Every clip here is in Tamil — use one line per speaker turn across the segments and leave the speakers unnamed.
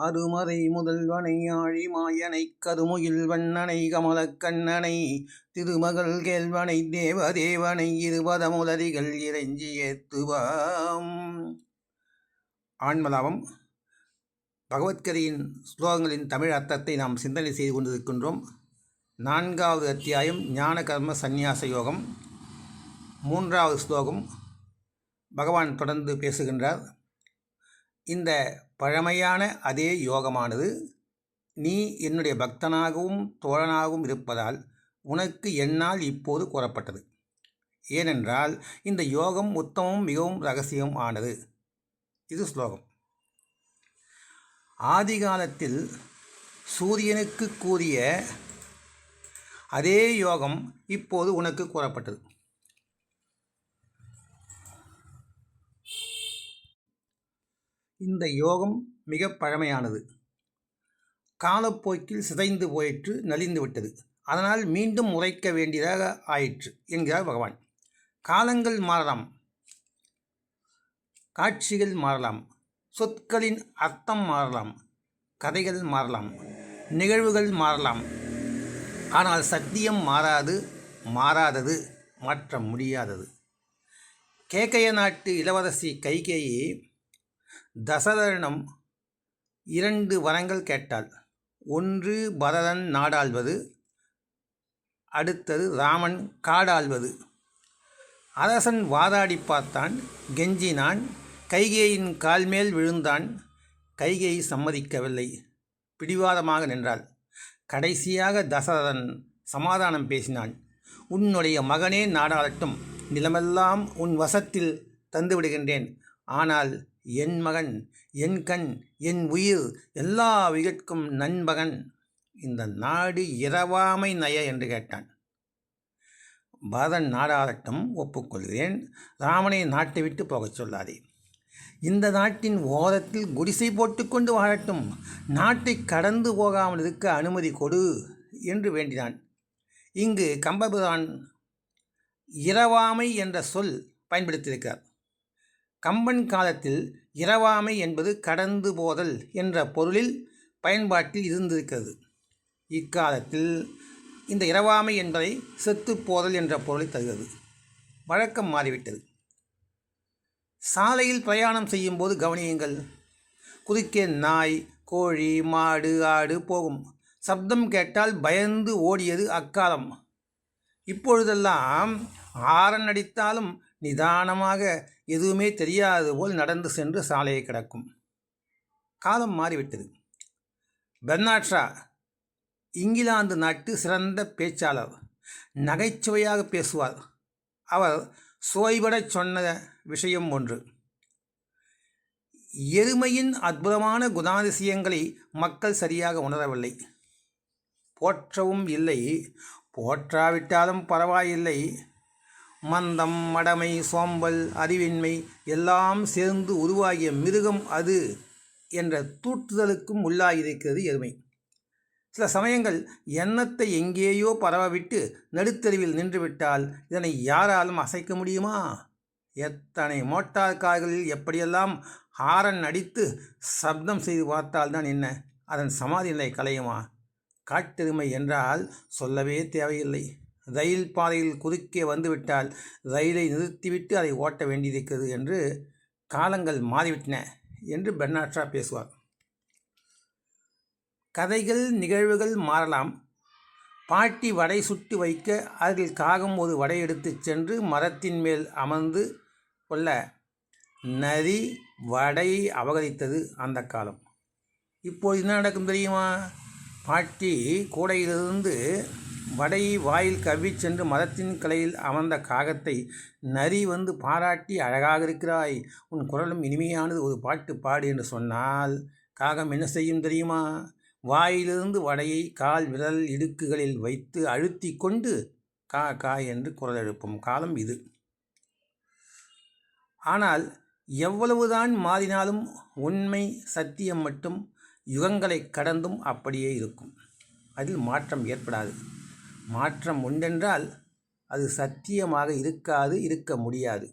அருமறை முதல்வனை ஆழி மாயனை கருமுகில் வண்ணனை கமலக்கண்ணனை திருமகள் கேள்வனை தேவதேவனை இருபதமுதலிகள் இறைஞ்சி ஏத்துவாம். ஆன்மலாபம். பகவத்கதையின் ஸ்லோகங்களின் தமிழ் அர்த்தத்தை நாம் சிந்தனை செய்து கொண்டிருக்கின்றோம். நான்காவது அத்தியாயம் ஞான கர்ம சந்நியாச யோகம். மூன்றாவது ஸ்லோகம் பகவான் தொடர்ந்து பேசுகின்றார். இந்த பழமையான அதே யோகமானது நீ என்னுடைய பக்தனாகவும் தோழனாகவும் இருப்பதால் உனக்கு என்னால் இப்போது கூறப்பட்டது. ஏனென்றால் இந்த யோகம் உத்தமம் மிகவும் ரகசியம் ஆனது. இது ஸ்லோகம். ஆதி காலத்தில் சூரியனுக்கு கூறிய அதே யோகம் இப்போது உனக்கு கூறப்பட்டது. இந்த யோகம் மிக பழமையானது. காலப்போக்கில் சிதைந்து போயிற்று நலிந்து விட்டது. அதனால் மீண்டும் உரைக்க வேண்டியதாக ஆயிற்று என்கிறார் பகவான். காலங்கள் மாறலாம். காட்சிகள் மாறலாம். சொற்களின் அர்த்தம் மாறலாம். கதைகள் மாறலாம். நிகழ்வுகள் மாறலாம். ஆனால் சத்தியம் மாறாது மாறாதது மாற்ற முடியாதது. கேக்கைய நாட்டு இளவரசி கைகேயி தசரதனிடம் இரண்டு வரங்கள் கேட்டாள். ஒன்று பரதன் நாடாள்வது அடுத்தது ராமன் காடாள்வது. அரசன் வாதாடி பார்த்தான். கெஞ்சினான். கைகேயின் கால்மேல் விழுந்தான். கைகேயை சம்மதிக்கவில்லை. பிடிவாதமாக நின்றாள். கடைசியாக தசரதன் சமாதானம் பேசினான். உன்னுடைய மகனே நாடாளட்டும். நிலமெல்லாம் உன் வசத்தில் தந்துவிடுகின்றேன். ஆனால் என் மகன் என் கண் என் உயிர் எல்லா உயிர்க்கும் நண்பகன். இந்த நாடு இரவாமை நய என்று கேட்டான். பரதன் நாடாகட்டும் ஒப்புக்கொள்கிறேன். ராமனை நாட்டை விட்டு போகச் சொல்லாதே. இந்த நாட்டின் ஓரத்தில் குடிசை போட்டுக்கொண்டு வாழட்டும். நாட்டை கடந்து போகாமல் இருக்க அனுமதி கொடு என்று வேண்டினான். இங்கு கம்பபிரான் இரவாமை என்ற சொல் பயன்படுத்தியிருக்கிறார். கம்பன் காலத்தில் இரவாமை என்பது கடந்து போதல் என்ற பொருளில் பயன்பாட்டில் இருந்திருக்கிறது. இக்காலத்தில் இந்த இரவாமை என்பதை செத்து போதல் என்ற பொருளை தருகிறது. வழக்கம் மாறிவிட்டது. சாலையில் பிரயாணம் செய்யும்போது கவனியுங்கள். குறுக்கே நாய் கோழி மாடு ஆடு போகும். சப்தம் கேட்டால் பயந்து ஓடியது அக்காலம். இப்பொழுதெல்லாம் ஆரன் அடித்தாலும் நிதானமாக எதுவுமே தெரியாதது போல் நடந்து சென்று சாலையை கிடக்கும். காலம் மாறிவிட்டது. பெர்னாட்ரா இங்கிலாந்து நாட்டு சிறந்த பேச்சாளர் நகைச்சுவையாக பேசுவார். அவர் சுவைபடச் சொன்ன விஷயம் ஒன்று. எருமையின் அற்புதமான குணாதிசயங்களை மக்கள் சரியாக உணரவில்லை. போற்றவும் இல்லை. போற்றாவிட்டாலும் பரவாயில்லை. மந்தம் மடமை சோம்பல் அறிவின்மை எல்லாம் சேர்ந்து உருவாகிய மிருகம் அது என்ற தூற்றுதலுக்கும் உள்ளாயிருக்கிறது எருமை. சில சமயங்கள் எண்ணத்தை எங்கேயோ பரவவிட்டு நடுத்தருவில் நின்றுவிட்டால் இதனை யாராலும் அசைக்க முடியுமா? எத்தனை மோட்டார் கார்களில் எப்படியெல்லாம் ஹாரன் அடித்து சப்தம் செய்து பார்த்தால்தான் என்ன? அதன் சமாதி நிலை கலையுமா காட்டெருமை என்றால் சொல்லவே தேவையில்லை. ரயில் பாதையில் குறுக்கே வந்துவிட்டால் ரயிலை நிறுத்திவிட்டு அதை ஓட்ட வேண்டியிருக்கிறது என்று காலங்கள் மாறிவிட்டன என்று பெர்னாட்ரா பேசுவார். கதைகள் நிகழ்வுகள் மாறலாம். பாட்டி வடை சுட்டு வைக்க அதில் காகம் ஒரு வடை எடுத்து சென்று மரத்தின் மேல் அமர்ந்து கொள்ள நரி வடையை அபகரித்தது அந்த காலம். இப்போது என்ன நடக்கும் தெரியுமா? பாட்டி கூடையிலிருந்து வடையை வாயில் கவ்வி சென்று மதத்தின் கலையில் அமர்ந்த காகத்தை நரி வந்து பாராட்டி அழகாக இருக்கிறாய். உன் குரலும் இனிமையானது ஒரு பாட்டு பாடு என்று சொன்னால் காகம் என்ன செய்யும் தெரியுமா? வாயிலிருந்து வடையை கால் விரல் இடுக்குகளில் வைத்து அழுத்தி கொண்டு கா கா என்று குரல் எழுப்பும் காலம் இது. ஆனால் எவ்வளவுதான் மாறினாலும் உண்மை சத்தியம் மட்டும் யுகங்களை கடந்தும் அப்படியே இருக்கும். அதில் மாற்றம் ஏற்படாது. மாற்றம் உண்டென்றால் அது சத்தியமாக இருக்காது இருக்க முடியாது.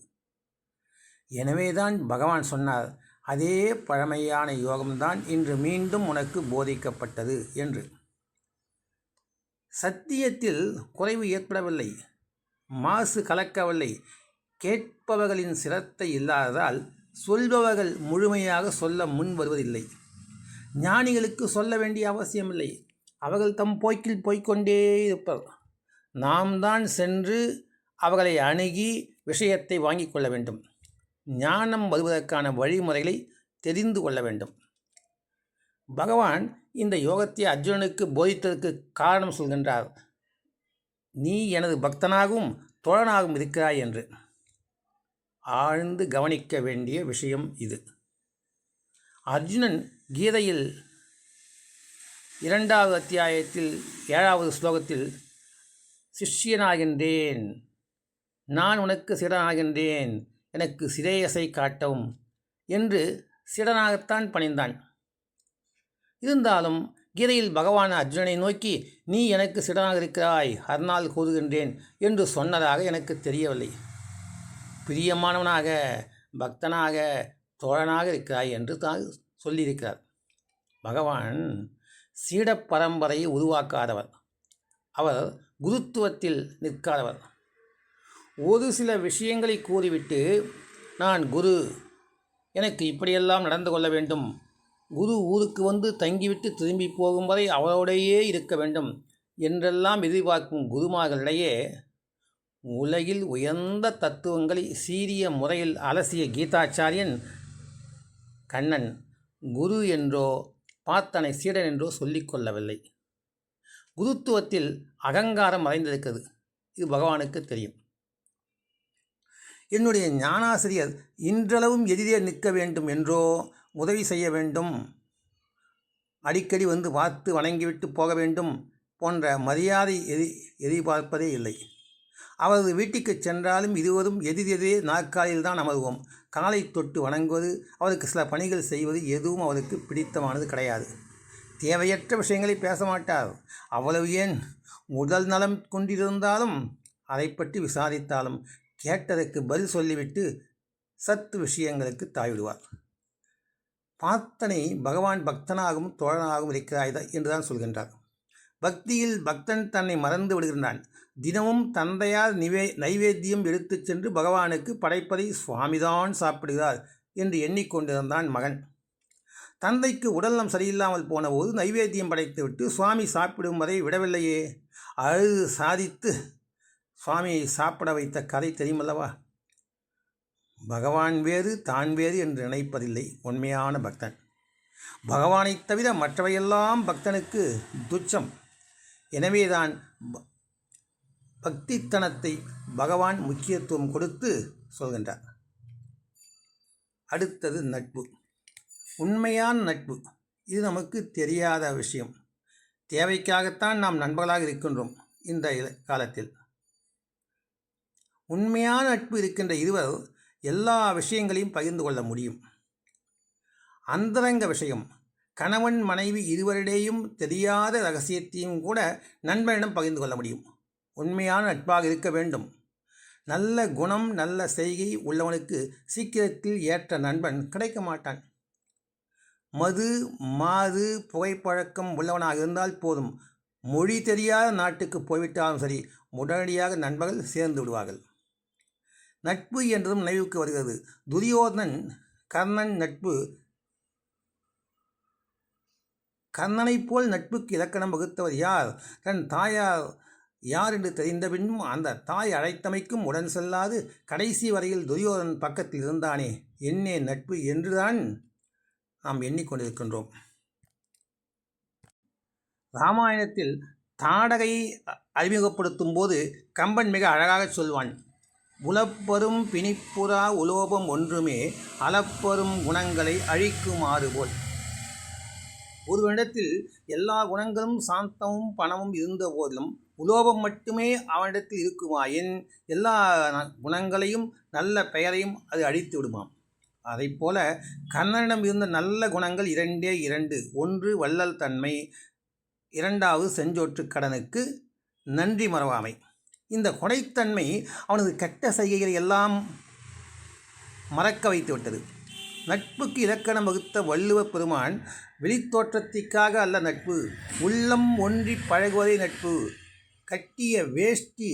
எனவேதான் பகவான் சொன்னார் அதே பழமையான யோகம்தான் இன்று மீண்டும் உனக்கு போதிக்கப்பட்டது என்று. சத்தியத்தில் குறைவு ஏற்படவில்லை மாசு கலக்கவில்லை. கேட்பவர்களின் சிரத்தை இல்லாததால் சொல்பவர்கள் முழுமையாக சொல்ல முன் வருவதில்லை. ஞானிகளுக்கு சொல்ல வேண்டிய அவசியமில்லை. அவர்கள் தம் போக்கில் போய்க்கொண்டே இருப்பர். நாம் தான் சென்று அவர்களை அணுகி விஷயத்தை வாங்கிக் கொள்ள வேண்டும். ஞானம் வருவதற்கான வழிமுறைகளை தெரிந்து கொள்ள வேண்டும். பகவான் இந்த யோகத்தை அர்ஜுனனுக்கு போதித்ததற்கு காரணம் சொல்கின்றார். நீ எனது பக்தனாகவும் தோழனாகவும் இருக்கிறாய் என்று. ஆழ்ந்து கவனிக்க வேண்டிய விஷயம் இது. அர்ஜுனன் கீதையில் இரண்டாவது அத்தியாயத்தில் ஏழாவது ஸ்லோகத்தில் சிஷ்யனாகின்றேன் நான் உனக்கு சிடனாகின்றேன் எனக்கு சிரேயசை காட்டவும் என்று சிடனாகத்தான் பணிந்தான். இருந்தாலும் கீதையில் பகவான் அர்ஜுனனை நோக்கி நீ எனக்கு சிடனாக இருக்கிறாய் அர்நாள் கூறுகின்றேன் என்று சொன்னதாக எனக்கு தெரியவில்லை. பிரியமானவனாக பக்தனாக தோழனாக இருக்கிறாய் என்று தான் சொல்லியிருக்கிறார். பகவான் சீட பரம்பரையை உருவாக்காதவர். அவர் குருத்துவத்தில் நிற்காதவர். ஒரு சில விஷயங்களை கூறிவிட்டு நான் குரு எனக்கு இப்படியெல்லாம் நடந்து கொள்ள வேண்டும். குரு ஊருக்கு வந்து தங்கிவிட்டு திரும்பி போகும் வரை அவரோடையே இருக்க வேண்டும் என்றெல்லாம் எதிர்பார்க்கும் குருமார்களிடையே உலகில் உயர்ந்த தத்துவங்களை சீரிய முறையில் அலசிய கீதாச்சாரியன் கண்ணன் குரு என்றோ பார்த்தனை சீடன் என்றோ சொல்லிக்கொள்ளவில்லை குருத்துவத்தில் அகங்காரம் மறைந்திருக்கிறது. இது பகவானுக்கு தெரியும். என்னுடைய ஞானாசிரியர் இன்றளவும் எதிரே நிற்க வேண்டும் என்றோ உதவி செய்ய வேண்டும் அடிக்கடி வந்து பார்த்து வணங்கிவிட்டு போக வேண்டும் போன்ற மரியாதை எதி எதிர்பார்ப்பதே இல்லை. அவரது வீட்டுக்கு சென்றாலும் இருவரும் எதிரெதிரே நாற்காலியில் தான் அமர்வோம். காலை தொட்டு வணங்குவது அவருக்கு சில பணிகள் செய்வது எதுவும் அவருக்கு பிடித்தமானது கிடையாது. தேவையற்ற விஷயங்களை பேச மாட்டார். அவ்வளவு ஏன்? உடல் நலம் கொண்டிருந்தாலும் அதை பற்றி விசாரித்தாலும் கேட்டதற்கு பதில் சொல்லிவிட்டு சத்து விஷயங்களுக்கு தாய்விடுவார் பார்த்தனை பகவான் பக்தனாகவும் தோழனாகவும் இருக்கிறாய் என்றுதான் சொல்கின்றார். பக்தியில் பக்தன் தன்னை மறந்து விடுகின்றான். தினமும் தந்தையார் நிவே நைவேத்தியம் எடுத்துச் சென்று பகவானுக்கு படைப்பதை சுவாமிதான் சாப்பிடுகிறார் என்று எண்ணிக்கொண்டிருந்தான் மகன். தந்தைக்கு உடல்நம் சரியில்லாமல் போனபோது நைவேத்தியம் படைத்துவிட்டு சுவாமி சாப்பிடும் வரை விடவில்லையே. அழுது சாதித்து சுவாமியை சாப்பிட வைத்த கதை தெரியுமல்லவா? பகவான் வேறு தான் வேறு என்று நினைப்பதில்லை உண்மையான பக்தன். பகவானைத் தவிர மற்றவையெல்லாம் பக்தனுக்கு துச்சம். எனவேதான் பக்தித்தனத்தை பகவான் முக்கியத்துவம் கொடுத்து சொல்கின்றார். அடுத்தது நட்பு. உண்மையான நட்பு. இது நமக்கு தெரியாத விஷயம். தேவைக்காகத்தான் நாம் நண்பர்களாக இருக்கின்றோம் இந்த காலத்தில். உண்மையான நட்பு இருக்கின்ற இருவர் எல்லா விஷயங்களையும் பகிர்ந்து கொள்ள முடியும். அந்தரங்க விஷயம். கணவன் மனைவி இருவரிடையும் தெரியாத ரகசியத்தையும் கூட நண்பனிடம் பகிர்ந்து கொள்ள முடியும். உண்மையான நட்பாக இருக்க வேண்டும். நல்ல குணம் நல்ல செய்கை உள்ளவனுக்கு சீக்கிரத்தில் ஏற்ற நண்பன் கிடைக்க மாட்டான். மது மாது புகைப்பழக்கம் உள்ளவனாக இருந்தால் போதும். மொழி தெரியாத நாட்டுக்கு போய்விட்டாலும் சரி உடனடியாக நண்பர்கள் சேர்ந்து விடுவார்கள். நட்பு என்றதும் நினைவுக்கு வருகிறது. துரியோதனன் கர்ணன் நட்பு கர்ணனைப் போல் நட்புக்கு இலக்கணம் வகுத்தவர் யார்? தன் தாயார் யார் என்று தெரிந்த பின்னும் அந்த தாய் அழைத்தமைக்கும் உடன் செல்லாது கடைசி வரையில் துரியோதன் பக்கத்தில் இருந்தானே. என்னே நட்பு என்றுதான் நாம் எண்ணிக்கொண்டிருக்கின்றோம். ராமாயணத்தில் தாடகை அறிமுகப்படுத்தும் போது கம்பன் மிக அழகாக சொல்வான் உலப்பரும் பிணிப்புறா உலோபம் ஒன்றுமே அளப்பரும் குணங்களை அழிக்குமாறு போல். ஒருவனிடத்தில் எல்லா குணங்களும் சாந்தமும் பணமும் இருந்த போதிலும் உலோபம் மட்டுமே அவனிடத்தில் இருக்குமாயின் எல்லா குணங்களையும் நல்ல பெயரையும் அது அழித்து விடுமாம். அதை போல கண்ணனிடம் இருந்த நல்ல குணங்கள் இரண்டே இரண்டு. ஒன்று வள்ளல் தன்மை இரண்டாவது செஞ்சோற்று கடனுக்கு நன்றி மறவாமை. இந்த கொடைத்தன்மை அவனது கெட்ட செய்கைகளை எல்லாம் மறக்க வைத்துவிட்டது நட்புக்கு இலக்கணம் வகுத்த வள்ளுவ பெருமான் வெளித்தோற்றத்திற்காக அல்ல நட்பு உள்ளம் ஒன்றி பழகுவதே நட்பு. கட்டிய வேஷ்டி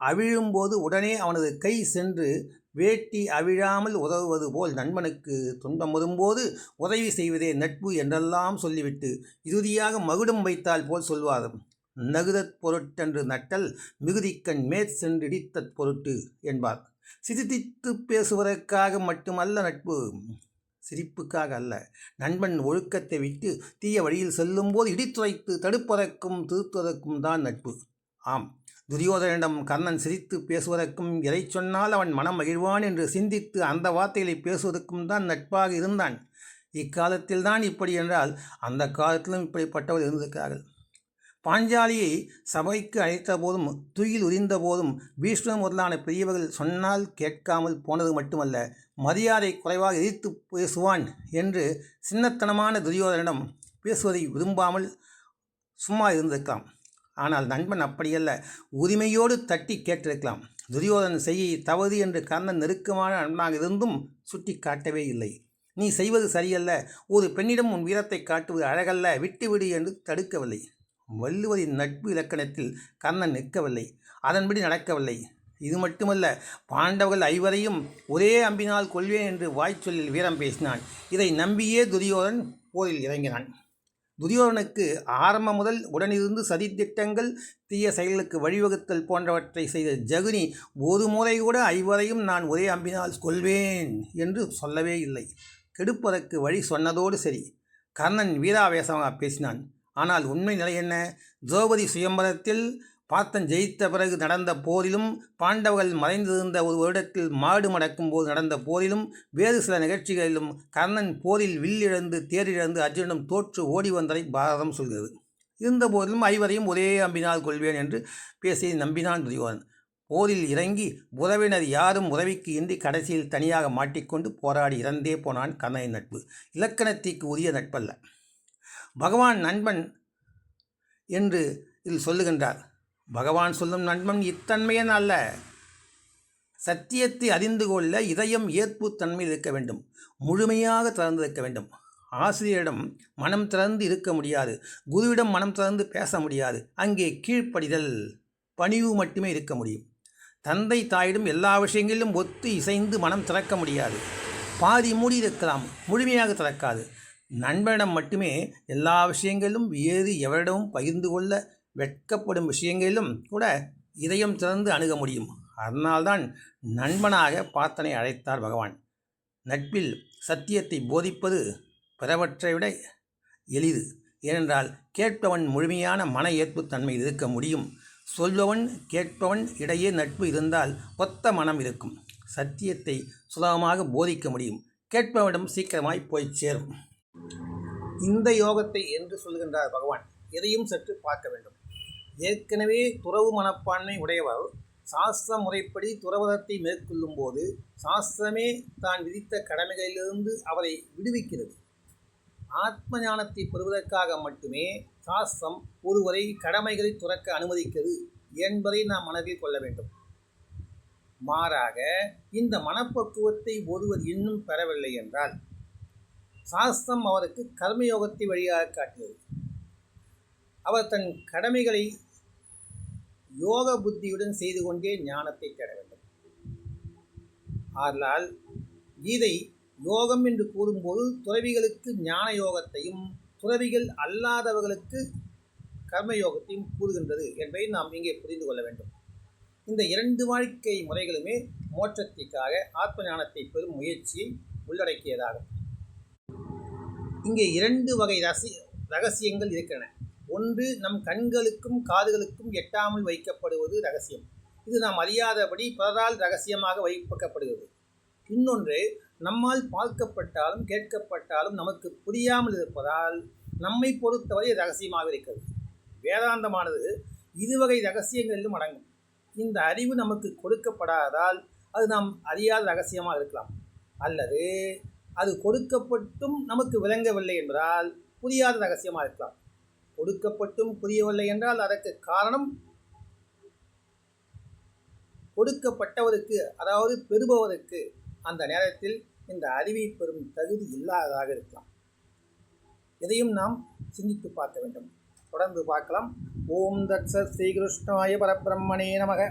அவிழும்போது உடனே அவனது கை சென்று வேட்டி அவிழாமல் உதவுவது போல் நண்பனுக்கு துன்பம் வரும்போது உதவி செய்வதே நட்பு என்றெல்லாம் சொல்லிவிட்டு இறுதியாக மகுடம் வைத்தால் போல் சொல்வார். நகுதற் பொருட்டென்று நட்டல் மிகுதிக்கண் மேற் இடித்தற் பொருட்டு என்பார். சிரித்தித்து பேசுவதற்காக மட்டுமல்ல நட்பு. சிரிப்புக்காக அல்ல. நண்பன் ஒழுக்கத்தை விட்டு தீய வழியில் செல்லும்போது இடித்துரைத்து தடுப்பதற்கும் திருத்துவதற்கும் தான் நட்பு. ஆம் துரியோதனிடம் கர்ணன் சிரித்து பேசுவதற்கும் எதை சொன்னால் அவன் மனம் மகிழ்வான் என்று சிந்தித்து அந்த வார்த்தைகளை பேசுவதற்கும் தான் நட்பாக இருந்தான். இக்காலத்தில் தான் இப்படி என்றால் அந்த காலத்திலும் இப்படிப்பட்டவர் இருந்திருக்கிறார்கள். பாஞ்சாலியை சபைக்கு அழைத்த போதும் துயில் உரிந்த போதும் பீஷ்மர் முதலான பெரியவர்கள் சொன்னால் கேட்காமல் போனது மட்டுமல்ல மரியாதை குறைவாக எதிர்த்து பேசுவான் என்று சின்னத்தனமான துரியோதனிடம் பேசுவதை விரும்பாமல் சும்மா இருந்திருக்கலாம். ஆனால் நண்பன் அப்படியல்ல உரிமையோடு தட்டி கேட்டிருக்கலாம். துரியோதனன் செய்ய தவறு என்று கர்ணன் நெருக்கமான நண்பனாக இருந்தும் சுட்டி காட்டவே இல்லை. நீ செய்வது சரியல்ல ஒரு பெண்ணிடம் உன் வீரத்தை காட்டுவது அழகல்ல விட்டுவிடு என்று தடுக்கவில்லை. வள்ளுவரின் நட்பு இலக்கணத்தில் கர்ணன் நிற்கவில்லை. அதன்படி நடக்கவில்லை. இது மட்டுமல்ல பாண்டவர்கள் ஐவரையும் ஒரே அம்பினால் கொள்வேன் என்று வாய்ச்சொல்லில் வீரம் பேசினான். இதை நம்பியே துரியோதன் போரில் இறங்கினான். துரியோதனுக்கு ஆரம்பம் முதல் உடனிருந்து சதித்திட்டங்கள் தீய செயல்களுக்கு வழிவகுத்தல் போன்றவற்றை செய்த ஜகுனி ஒரு முறை கூட ஐவரையும் நான் ஒரே அம்பினால் கொள்வேன் என்று சொல்லவே இல்லை. கெடுப்பதற்கு வழி சொன்னதோடு சரி. கர்ணன் வீராவேசமாக பேசினான். ஆனால் உண்மை நிலை என்ன? திரௌபதி சுயம்பரத்தில் பார்த்தன் ஜெயித்த பிறகு நடந்த போரிலும் பாண்டவர்கள் மறைந்திருந்த ஒரு வருடத்தில் மாடு மடக்கும் போது நடந்த போரிலும் வேறு சில நிகழ்ச்சிகளிலும் கர்ணன் போரில் வில்லிழந்து தேரிழந்து அர்ஜுனிடம் தோற்று ஓடி வந்ததை பாரதம் சொல்கிறது. இருந்த போதிலும் ஐவரையும் ஒரே அம்பினால் கொள்வேன் என்று பேசி நம்பினான் துரியோதன் போரில் இறங்கி உறவினர் யாரும் உதவிக்கு இன்றி கடைசியில் தனியாக மாட்டிக்கொண்டு போராடி இறந்தே போனான் கர்ணனின் நட்பு. இலக்கணத்திற்கு உரிய நட்பல்ல. பகவான் நண்பன் என்று இதில் சொல்லுகின்றார். பகவான் சொல்லும் நண்பன் இத்தன்மையன் அல்ல. சத்தியத்தை அறிந்து கொள்ள இதயம் ஏற்பு தன்மையில் இருக்க வேண்டும். முழுமையாக திறந்திருக்க வேண்டும். ஆசிரியரிடம் மனம் திறந்து இருக்க முடியாது. குருவிடம் மனம் திறந்து பேச முடியாது. அங்கே கீழ்ப்படிதல் பணிவு மட்டுமே இருக்க முடியும். தந்தை தாயிடம் எல்லா விஷயங்களிலும் ஒத்து இசைந்து மனம் திறக்க முடியாது. பாதி மூடி இருக்கலாம் முழுமையாக திறக்காது. நண்பனிடம் மட்டுமே எல்லா விஷயங்களிலும் ஏறி எவரிடமும் பகிர்ந்து கொள்ள வெட்கப்படும் விஷயங்களிலும் கூட இதயம் திறந்து அணுக முடியும். அதனால்தான் நண்பனாக பார்த்தனை அழைத்தார் பகவான். நட்பில் சத்தியத்தை போதிப்பது பிறவற்றை விட எளிது. ஏனென்றால் கேட்பவன் முழுமையான மன ஏற்புத்தன்மை இருக்க முடியும். சொல்பவன் கேட்பவன் இடையே நட்பு இருந்தால் ஒத்த மனம் இருக்கும். சத்தியத்தை சுலபமாக போதிக்க முடியும். கேட்பவனிடம் சீக்கிரமாய் போய் சேரும். இந்த யோகத்தை என்று சொல்கின்றார் பகவான். எதையும் சற்று பார்க்க வேண்டும். ஏற்கனவே துறவு மனப்பான்மை உடையவர் சாஸ்திர முறைப்படி துறவதத்தை மேற்கொள்ளும் போது சாஸ்திரமே தான் விதித்த கடமைகளிலிருந்து அவரை விடுவிக்கிறது. ஆத்ம ஞானத்தை பெறுவதற்காக மட்டுமே சாஸ்திரம் ஒருவரை கடமைகளை துறக்க அனுமதிக்கிறது என்பதை நாம் மனதில் கொள்ள வேண்டும். மாறாக இந்த மனப்பக்குவத்தை ஒருவர் இன்னும் பெறவில்லை என்றால் சாஸ்திரம் அவருக்கு கர்மயோகத்தை வழியாக காட்டியது. அவர் தன் கடமைகளை யோக புத்தியுடன் செய்து கொண்டே ஞானத்தை தேட வேண்டும். ஆதலால் கீதை யோகம் என்று கூறும்போது துறவிகளுக்கு ஞான யோகத்தையும் துறவிகள் அல்லாதவர்களுக்கு கர்மயோகத்தையும் கூறுகின்றது என்பதை நாம் இங்கே புரிந்து கொள்ள வேண்டும். இந்த இரண்டு வாழ்க்கை முறைகளுமே மோட்சத்திற்காக ஆத்ம ஞானத்தை பெறும் முயற்சியை உள்ளடக்கியதாகும். இங்கே இரண்டு வகை ரசி ரகசியங்கள் இருக்கின்றன. ஒன்று நம் கண்களுக்கும் காதுகளுக்கும் எட்டாமல் வைக்கப்படுவது ரகசியம். இது நாம் அறியாதபடி பிறரால் ரகசியமாக வைக்கப்படுகிறது இன்னொன்று நம்மால் பார்க்கப்பட்டாலும் கேட்கப்பட்டாலும் நமக்கு புரியாமல் இருப்பதால் நம்மை பொறுத்தவரை ரகசியமாக இருக்கிறது. வேதாந்தமானது இதுவகை ரகசியங்களிலும் அடங்கும். இந்த அறிவு நமக்கு கொடுக்கப்படாததால் அது நாம் அறியாத ரகசியமாக இருக்கலாம். அல்லது அது கொடுக்கப்பட்டும் நமக்கு விளங்கவில்லை என்றால் புரியாத ரகசியமாக இருக்கலாம். கொடுக்கப்பட்டும் புரியவில்லை என்றால் அதற்கு காரணம் கொடுக்கப்பட்டவருக்கு அதாவது பெறுபவருக்கு அந்த நேரத்தில் இந்த அறிவை பெறும் தகுதி இல்லாததாக இருக்கலாம். இதையும் நாம் சிந்தித்து பார்க்க வேண்டும். தொடர்ந்து பார்க்கலாம். ஓம் தத் ஸ்ரீகிருஷ்ணாய பரபிரம்மணே நமக.